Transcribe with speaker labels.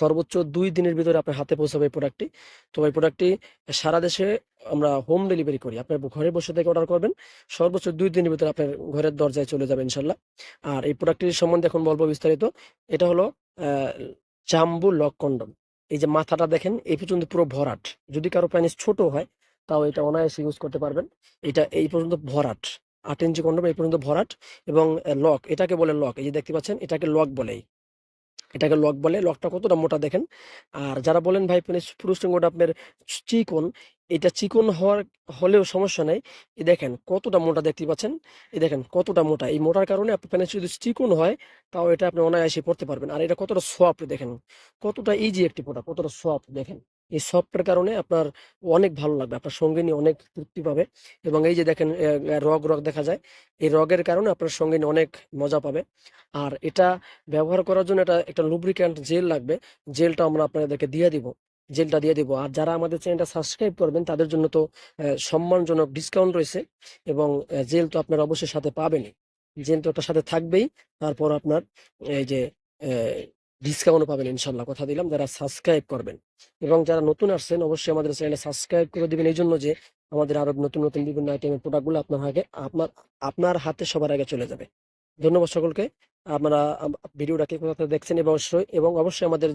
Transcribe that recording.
Speaker 1: সর্বোচ্চ দুই দিনের ভিতরে আপনার হাতে পৌঁছাবে এই প্রোডাক্টটি তো এই প্রোডাক্টটি সারা দেশে আমরা হোম ডেলিভারি করি। আপনার ঘরে বসে থেকে অর্ডার করবেন। সর্বোচ্চ দুই দিনের ভিতরে আপনার ঘরের দরজায় চলে যাবে ইনশাল্লাহ আর এই প্রোডাক্টটির সম্বন্ধে এখন বলব বিস্তারিত। এটা হলো জাম্বু লক কন্ডম। এই যে মাথাটা দেখেন, এই পর্যন্ত পুরো ভরাট। যদি কারও প্যানিস ছোট হয়, তাও এটা অনায়াসে ইউজ করতে পারবেন। এটা এই পর্যন্ত ভরাট। আট ইঞ্চি কন্ডম এই পর্যন্ত ভরাট। এবং লক এটাকে বলে লক এই যে দেখতে পাচ্ছেন, এটাকে লক বলে এটাকে লক বলে। লকটা কতটা মোটা দেখেন? আর যারা বলেন, ভাই পেনিস পুরুষটা আপনার চিকন। এটা চিকন হওয়ার, হলেও সমস্যা নেই। এ দেখেন কতটা মোটা দেখতে পাচ্ছেন? এই দেখেন কতটা মোটা। এই মোটার কারণে আপনি পেনিস যদি চিকন হয়, তাও এটা আপনি অনায়াসে পড়তে পারবেন। আর এটা কতটা সফট দেখেন? কতটা ইজি একটি পোটা কতটা সফট দেখেন। এই সফটের কারণে আপনার অনেক ভালো লাগবে, আপনার সঙ্গিনী অনেক তৃপ্তি পাবে এবং এই যে দেখেন রগ রগ দেখা যায়, এই রগের কারণে আপনার সঙ্গিনী অনেক মজা পাবে। আর এটা ব্যবহার করার জন্য এটা একটা লুব্রিক্যান্ট জেল লাগবে জেলটা আমরা আপনাদেরকে দিয়ে দিব জেলটা দিয়ে দিব। আর যারা আমাদের চ্যানেলটা সাবস্ক্রাইব করবেন, তাদের জন্য তো সম্মানজনক ডিসকাউন্ট রয়েছে এবং জেল তো আপনার অবশ্যই সাথে পাবেনই। জেল তো একটা সাথে থাকবেই, তারপর আপনার, এই যে ডিসকাউন্টও পাবেন ইনশাল্লাহ। কথা দিলাম, যারা সাবস্ক্রাইব করবেন। এবং যারা নতুন আসছেন, অবশ্যই আমাদের চ্যানেলে সাবস্ক্রাইব করে দেবেন। এই জন্য যে আমাদের আরও নতুন নতুন বিভিন্ন আইটেমের প্রোডাক্টগুলো আপনার আগে, আপনার আপনার হাতে সবার আগে চলে যাবে। ধন্যবাদ সকলকে। আপনারা ভিডিওটাকে কোথাও দেখছেন এবং অবশ্যই এবং অবশ্যই আমাদের